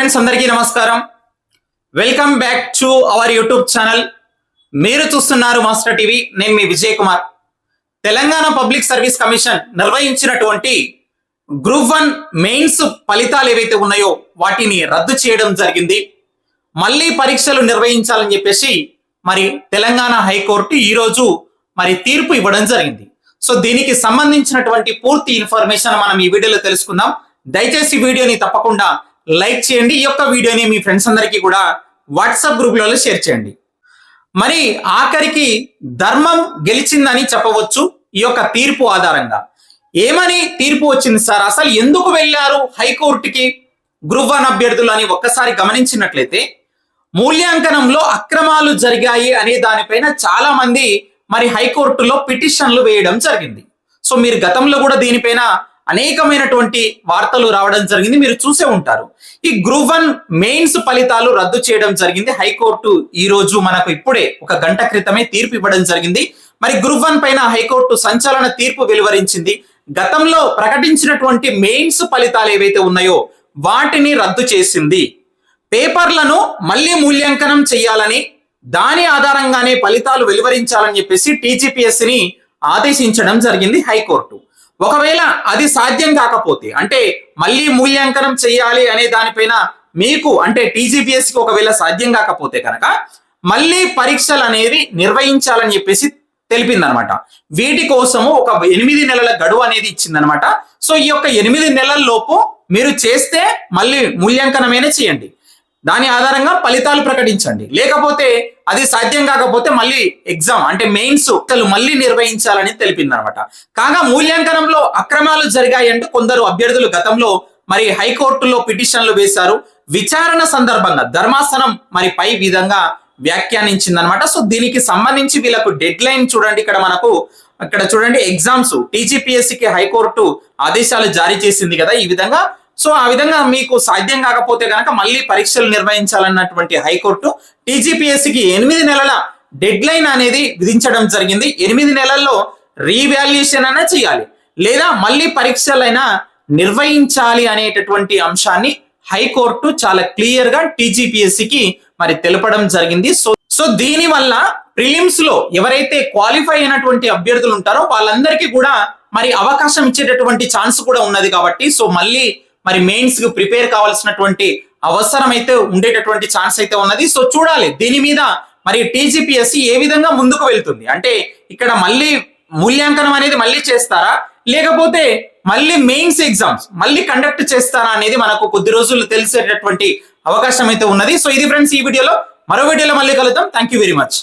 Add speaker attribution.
Speaker 1: Friends అందరికీ నమస్కారం. Welcome back to our YouTube channel మీరు చూస్తున్నారు మాస్టర్ టీవీ నేను మీ Vijay Kumar. Telangana public service commission నిర్వహించినటువంటి గ్రూప్ వన్ మెయిన్స్ ఫలితాలు ఏవైతే ఉన్నాయో వాటిని రద్దు చేయడం జరిగింది. మళ్ళీ పరీక్షలు నిర్వహించాలని చెప్పేసి మరి తెలంగాణ హైకోర్టు ఈరోజు మరి తీర్పు ఇవ్వడం జరిగింది. సో దీనికి సంబంధించినటువంటి పూర్తి ఇన్ఫర్మేషన్ మనం ఈ వీడియోలో తెలుసుకుందాం. దయచేసి వీడియోని తప్పకుండా లైక్ చేయండి. ఈ యొక్క వీడియోని మీ ఫ్రెండ్స్ అందరికీ కూడా వాట్సాప్ గ్రూప్లలో షేర్ చేయండి. మరి ఆఖరికి ధర్మం గెలిచిందని చెప్పవచ్చు ఈ యొక్క తీర్పు ఆధారంగా. ఏమని తీర్పు వచ్చింది సార్? అసలు ఎందుకు వెళ్ళారు హైకోర్టుకి? గ్రూప్ వన్ అభ్యర్థులు అని ఒక్కసారి గమనించినట్లయితే మూల్యాంకనంలో అక్రమాలు జరిగాయి అనే దానిపైన చాలా మంది మరి హైకోర్టులో పిటిషన్లు వేయడం జరిగింది. సో మీరు గతంలో కూడా దీనిపైన అనేకమైనటువంటి వార్తలు రావడం జరిగింది. మీరు చూసే ఉంటారు. ఈ గ్రూప్ వన్ మెయిన్స్ ఫలితాలు రద్దు చేయడం జరిగింది. హైకోర్టు ఈ రోజు మనకు ఇప్పుడే ఒక గంట క్రితమే తీర్పు ఇవ్వడం జరిగింది. మరి గ్రూప్ వన్ పైన హైకోర్టు సంచలన తీర్పు వెలువరించింది. గతంలో ప్రకటించినటువంటి మెయిన్స్ ఫలితాలు ఏవైతే ఉన్నాయో వాటిని రద్దు చేసింది. పేపర్లను మళ్ళీ మూల్యాంకనం చేయాలని దాని ఆధారంగానే ఫలితాలు వెలువరించాలని చెప్పేసి టీజీపీఎస్సిని ఆదేశించడం జరిగింది హైకోర్టు. ఒకవేళ అది సాధ్యం కాకపోతే అంటే మళ్ళీ మూల్యాంకనం చేయాలి అనే దానిపైన మీకు అంటే టీజీపీఎస్కి ఒకవేళ సాధ్యం కాకపోతే కనుక మళ్ళీ పరీక్షలు అనేవి నిర్వహించాలని చెప్పేసి తెలిపిందనమాట. వీటి కోసము ఒక ఎనిమిది నెలల గడువు అనేది ఇచ్చిందనమాట. సో ఈ యొక్క ఎనిమిది నెలల లోపు మీరు చేస్తే మళ్ళీ మూల్యాంకనమైనా చేయండి. దాని ఆధారంగా ఫలితాలు ప్రకటించండి. లేకపోతే అది సాధ్యం కాకపోతే మళ్ళీ ఎగ్జామ్ అంటే మెయిన్స్ అసలు మళ్ళీ నిర్వహించాలని తెలిపింది అనమాట కాగా మూల్యాంకనంలో అక్రమాలు జరిగాయంటూ కొందరు అభ్యర్థులు గతంలో మరి హైకోర్టులో పిటిషన్లు వేశారు. విచారణ సందర్భంగా ధర్మాసనం మరి పై విధంగా వ్యాఖ్యానించిందనమాట. సో దీనికి సంబంధించి వీళ్ళకు డెడ్ లైన్ చూడండి. ఇక్కడ మనకు ఇక్కడ చూడండి ఎగ్జామ్స్ టీజీపీఎస్సీకి హైకోర్టు ఆదేశాలు జారీ చేసింది కదా. ఈ విధంగా సో ఆ విధంగా మీకు సాధ్యం కాకపోతే కనుక మళ్ళీ పరీక్షలు నిర్వహించాలన్నటువంటి హైకోర్టు టీజీపీఎస్సీకి ఎనిమిది నెలల డెడ్ లైన్ అనేది విధించడం జరిగింది. ఎనిమిది నెలల్లో రీవాల్యుయేషన్ అయినా చేయాలి. లేదా మళ్ళీ పరీక్షలైనా నిర్వహించాలి అనేటటువంటి అంశాన్ని హైకోర్టు చాలా క్లియర్గా టీజీపీఎస్సీకి మరి తెలపడం జరిగింది. సో సో దీని వల్ల ప్రిలిమ్స్లో ఎవరైతే క్వాలిఫై అయినటువంటి అభ్యర్థులు ఉంటారో వాళ్ళందరికీ కూడా మరి అవకాశం ఇచ్చేటటువంటి ఛాన్స్ కూడా ఉన్నది కాబట్టి సో మళ్ళీ మరి మెయిన్స్కు ప్రిపేర్ కావాల్సినటువంటి అవసరం అయితే ఉండేటటువంటి ఛాన్స్ అయితే ఉన్నది. సో చూడాలి దీని మీద మరి టీజీపీఎస్సీ ఏ విధంగా ముందుకు వెళ్తుంది? అంటే ఇక్కడ మళ్ళీ మూల్యాంకనం అనేది మళ్ళీ చేస్తారా? లేకపోతే మళ్ళీ మెయిన్స్ ఎగ్జామ్స్ మళ్ళీ కండక్ట్ చేస్తారా అనేది మనకు కొద్ది రోజులు తెలిసేటటువంటి అవకాశం అయితే ఉన్నది. సో ఇది ఫ్రెండ్స్ ఈ వీడియోలో మరో వీడియోలో మళ్ళీ కలుద్దాం. Thank you very much